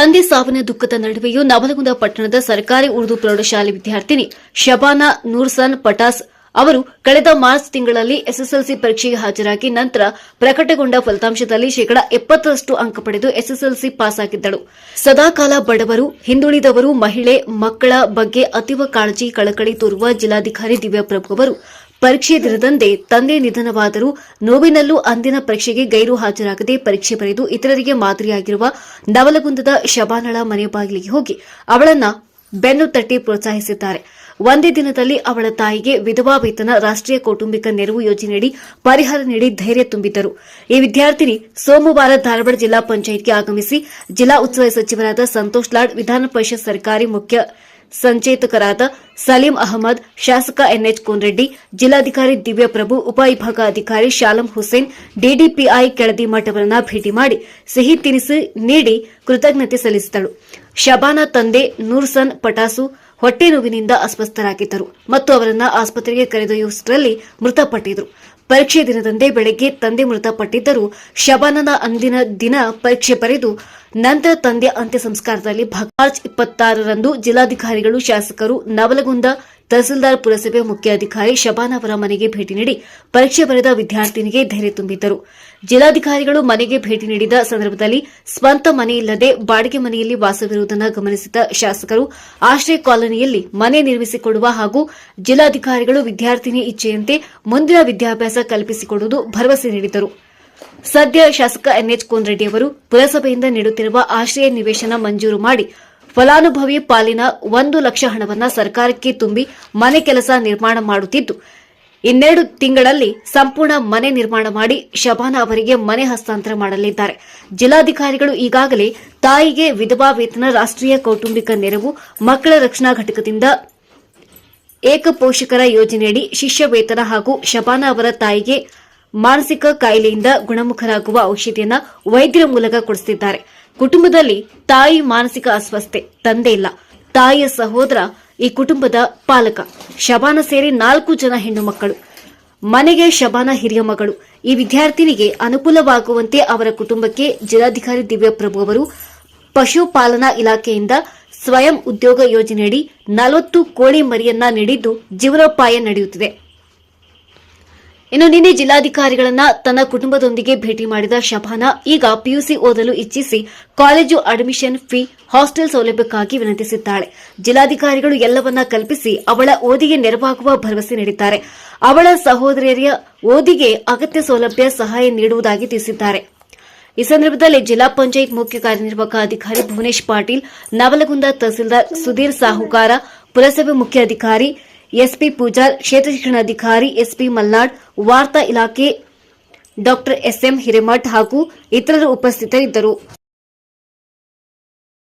ತಂದೆ ಸಾವಿನ ದುಃಖದ ನಡುವೆಯೂ ನವಲಗುಂದ ಪಟ್ಟಣದ ಸರ್ಕಾರಿ ಉರ್ದು ಪ್ರೌಢಶಾಲೆ ವಿದ್ಯಾರ್ಥಿನಿ ಶಬಾನಾ ನೂರ್ಸನ್ ಪಟಾಸ್ ಅವರು ಕಳೆದ ಮಾರ್ಚ್ ತಿಂಗಳಲ್ಲಿ ಎಸ್ಎಸ್ಎಲ್ಸಿ ಪರೀಕ್ಷೆಗೆ ಹಾಜರಾಗಿ ನಂತರ ಪ್ರಕಟಗೊಂಡ ಫಲಿತಾಂಶದಲ್ಲಿ ಶೇಕಡಾ ಎಪ್ಪತ್ತರಷ್ಟು ಅಂಕ ಪಡೆದು ಎಸ್ಎಸ್ಎಲ್ಸಿ ಪಾಸಾಗಿದ್ದಳು. ಸದಾಕಾಲ ಬಡವರು, ಹಿಂದುಳಿದವರು, ಮಹಿಳೆ, ಮಕ್ಕಳ ಬಗ್ಗೆ ಅತೀವ ಕಾಳಜಿ, ಕಳಕಳಿ ತೋರುವ ಜಿಲ್ಲಾಧಿಕಾರಿ ದಿವ್ಯಾಪ್ರಭು ಅವರು ಪರೀಕ್ಷೆ ದಿನದಂದೇ ತಂದೆ ನಿಧನವಾದರೂ ನೋವಿನಲ್ಲೂ ಅಂದಿನ ಪರೀಕ್ಷೆಗೆ ಗೈರು ಹಾಜರಾಗದೆ ಪರೀಕ್ಷೆ ಬರೆದು ಇತರರಿಗೆ ಮಾದರಿಯಾಗಿರುವ ನವಲಗುಂದದ ಶಬಾನಳ ಮನೆ ಬಾಗಿಲಿಗೆ ಹೋಗಿ ಅವಳನ್ನ ಬೆನ್ನು ತಟ್ಟಿ ಪ್ರೋತ್ಸಾಹಿಸಿದ್ದಾರೆ. ಒಂದೇ ದಿನದಲ್ಲಿ ಅವಳ ತಾಯಿಗೆ ವಿಧವಾ ವೇತನ ರಾಷ್ಟೀಯ ಕೌಟುಂಬಿಕ ನೆರವು ಯೋಜನೆಯಡಿ ಪರಿಹಾರ ನೀಡಿ ಧೈರ್ಯ ತುಂಬಿದ್ದರು. ಈ ವಿದ್ಯಾರ್ಥಿನಿ ಸೋಮವಾರ ಧಾರವಾಡ ಜಿಲ್ಲಾ ಪಂಚಾಯತ್ಗೆ ಆಗಮಿಸಿ ಜಿಲ್ಲಾ ಉಸ್ತುವಾರಿ ಸಚಿವರಾದ ಸಂತೋಷ್ ಲಾಡ್, ವಿಧಾನ ಪರಿಷತ್ ಸರ್ಕಾರಿ ಮುಖ್ಯ ಸಂಚೇತಕರಾದ ಸಲೀಂ ಅಹಮದ್, ಶಾಸಕ ಎನ್ಎಚ್ ಕೋನರೆಡ್ಡಿ, ಜಿಲ್ಲಾಧಿಕಾರಿ ದಿವ್ಯಪ್ರಭು ಉಪವಿಭಾಗಾಧಿಕಾರಿ ಶಾಲಂ ಹುಸೇನ್, ಡಿಡಿಪಿಐ ಕೆಳದಿ ಮಠವನ್ನ ಭೇಟಿ ಮಾಡಿ ಸಿಹಿ ತಿನಿಸು ನೀಡಿ ಕೃತಜ್ಞತೆ ಸಲ್ಲಿಸಿದಳು ಶಬಾನಾ ತಂದೆ ನೂರ್ಸನ್ ಪಟಾಸು ಹೊಟ್ಟೆ ನೋವಿನಿಂದ ಅಸ್ವಸ್ಥರಾಗಿದ್ದರು ಮತ್ತು ಅವರನ್ನ ಆಸ್ಪತ್ರೆಗೆ ಕರೆದೊಯ್ಯುವಷ್ಟರಲ್ಲಿ ಮೃತಪಟ್ಟಿದ್ರು ಪರೀಕ್ಷೆ ದಿನದಂದೇ ಬೆಳಗ್ಗೆ ತಂದೆ ಮೃತಪಟ್ಟಿದ್ದರೂ. ಶಬಾನನ ಅಂದಿನ ದಿನ ಪರೀಕ್ಷೆ ಬರೆದು ನಂತರ ತಂದೆ ಅಂತ್ಯ ಸಂಸ್ಕಾರದಲ್ಲಿ ಮಾರ್ಚ್ ಇಪ್ಪತ್ತಾರರಂದು ಜಿಲ್ಲಾಧಿಕಾರಿಗಳು ಶಾಸಕರು ನವಲಗುಂದ ತಹಸೀಲ್ದಾರ್ ಪುರಸಭೆ ಮುಖ್ಯಾಧಿಕಾರಿ ಶಬಾನ ಅವರ ಮನೆಗೆ ಭೇಟಿ ನೀಡಿ ಪರೀಕ್ಷೆ ಬರೆದ ವಿದ್ಯಾರ್ಥಿನಿಗೆ ಧೈರ್ಯ ತುಂಬಿದ್ದರು. ಜಿಲ್ಲಾಧಿಕಾರಿಗಳು ಮನೆಗೆ ಭೇಟಿ ನೀಡಿದ ಸಂದರ್ಭದಲ್ಲಿ ಸ್ವಂತ ಮನೆಯಿಲ್ಲದೆ ಬಾಡಿಗೆ ಮನೆಯಲ್ಲಿ ವಾಸವಿರುವುದನ್ನು ಗಮನಿಸಿದ ಶಾಸಕರು, ಆಶ್ರಯ ಕಾಲೋನಿಯಲ್ಲಿ ಮನೆ ನಿರ್ಮಿಸಿಕೊಡುವ ಹಾಗೂ ಜಿಲ್ಲಾಧಿಕಾರಿಗಳು ವಿದ್ಯಾರ್ಥಿನಿ ಇಚ್ಛೆಯಂತೆ ಮುಂದಿನ ವಿದ್ಯಾಭ್ಯಾಸ ಕಲ್ಪಿಸಿಕೊಡುವುದು ಭರವಸೆ ನೀಡಿದರು ಸದ್ಯ ಶಾಸಕ ಎನ್ಎಚ್ ಕೋನರೆಡ್ಡಿ ಅವರು ಪುರಸಭೆಯಿಂದ ನೀಡುತ್ತಿರುವ ಆಶ್ರಯ ನಿವೇಶನ ಮಂಜೂರು ಮಾಡಿ ಫಲಾನುಭವಿ ಪಾಲಿನ ಒಂದು ಲಕ್ಷ ಹಣವನ್ನು ಸರ್ಕಾರಕ್ಕೆ ತುಂಬಿ ಮನೆ ಕೆಲಸ ನಿರ್ಮಾಣ ಮಾಡುತ್ತಿದ್ದು, ಇನ್ನೆರಡು ತಿಂಗಳಲ್ಲಿ ಸಂಪೂರ್ಣ ಮನೆ ನಿರ್ಮಾಣ ಮಾಡಿ ಶಬಾನ ಅವರಿಗೆ ಮನೆ ಹಸ್ತಾಂತರ ಮಾಡಲಿದ್ದಾರೆ. ಜಿಲ್ಲಾಧಿಕಾರಿಗಳು ಈಗಾಗಲೇ ತಾಯಿಗೆ ವಿಧವಾ ವೇತನ ರಾಷ್ಟೀಯ ಕೌಟುಂಬಿಕ ನೆರವು, ಮಕ್ಕಳ ರಕ್ಷಣಾ ಘಟಕದಿಂದ ಏಕಪೋಷಕರ ಯೋಜನೆಯಡಿ ಶಿಷ್ಯ ವೇತನ ಹಾಗೂ ಶಬಾನ ಅವರ ತಾಯಿಗೆ ಮಾನಸಿಕ ಕಾಯಿಲೆಯಿಂದ ಗುಣಮುಖರಾಗುವ ಔಷಧಿಯನ್ನು ವೈದ್ಯರ ಮೂಲಕ ಕೊಡಿಸುತ್ತಿದ್ದಾರೆ ಕುಟುಂಬದಲ್ಲಿ ತಾಯಿ ಮಾನಸಿಕ ಅಸ್ವಸ್ಥೆ, ತಂದೆ ಇಲ್ಲ. ತಾಯಿಯ ಸಹೋದರ, ಈ ಕುಟುಂಬದ ಪಾಲಕ. ಶಬಾನ ಸೇರಿ ನಾಲ್ಕು ಜನ ಹೆಣ್ಣು ಮಕ್ಕಳು. ಮನೆಗೆ ಶಬಾನ ಹಿರಿಯ ಮಗಳು. ಈ ವಿದ್ಯಾರ್ಥಿನಿಗೆ ಅನುಕೂಲವಾಗುವಂತೆ ಅವರ ಕುಟುಂಬಕ್ಕೆ ಜಿಲ್ಲಾಧಿಕಾರಿ ದಿವ್ಯಪ್ರಭು ಅವರು ಪಶುಪಾಲನಾ ಇಲಾಖೆಯಿಂದ ಸ್ವಯಂ ಉದ್ಯೋಗ ಯೋಜನೆಯಡಿ ನಲವತ್ತು ಕೋಳಿ ಮರಿಯನ್ನ ನೀಡಿದ್ದು ಜೀವನೋಪಾಯ ನಡೆಯುತ್ತಿದೆ. ಇನ್ನು ನಿನ್ನೆ ಜಿಲ್ಲಾಧಿಕಾರಿಗಳನ್ನ ತನ್ನ ಕುಟುಂಬದೊಂದಿಗೆ ಭೇಟಿ ಮಾಡಿದ ಶಬಾನ ಈಗ ಪಿಯುಸಿ ಓದಲು ಇಚ್ಛಿಸಿ ಕಾಲೇಜು ಅಡ್ಮಿಷನ್ ಫೀ, ಹಾಸ್ಟೆಲ್ ಸೌಲಭ್ಯಕ್ಕಾಗಿ ವಿನಂತಿಸಿದ್ದಾಳೆ. ಜಿಲ್ಲಾಧಿಕಾರಿಗಳು ಎಲ್ಲವನ್ನ ಕಲ್ಪಿಸಿ ಅವಳ ಓದಿಗೆ ನೆರವಾಗುವ ಭರವಸೆ ನೀಡಿದ್ದಾರೆ. ಅವಳ ಸಹೋದರಿಯ ಓದಿಗೆ ಅಗತ್ಯ ಸೌಲಭ್ಯ ಸಹಾಯ ನೀಡುವುದಾಗಿ ತಿಳಿಸಿದ್ದಾರೆ. ಈ ಸಂದರ್ಭದಲ್ಲಿ ಜಿಲ್ಲಾ ಪಂಚಾಯತ್ ಮುಖ್ಯ ಕಾರ್ಯನಿರ್ವಾಹಕ ಅಧಿಕಾರಿ ಭುವನೇಶ್ ಪಾಟೀಲ್, ನವಲಗುಂದ ತಹಸೀಲ್ದಾರ್ ಸುಧೀರ್ ಸಾಹುಕಾರ, ಪುರಸಭೆ ಮುಖ್ಯಾಧಿಕಾರಿ ಎಸ್ಪಿ ಪೂಜಾರ್ ಕ್ಷೇತ್ರ ಶಿಕ್ಷಣಾಧಿಕಾರಿ ಎಸ್ಪಿ ಮಲ್ನಾಡ್ ವಾರ್ತಾ ಇಲಾಖೆ ಡಾಕ್ಟರ್ ಎಸ್ಎಂ ಹಿರೇಮಠ್ ಹಾಗೂ ಇತರರು ಉಪಸ್ಥಿತರಿದ್ದರು.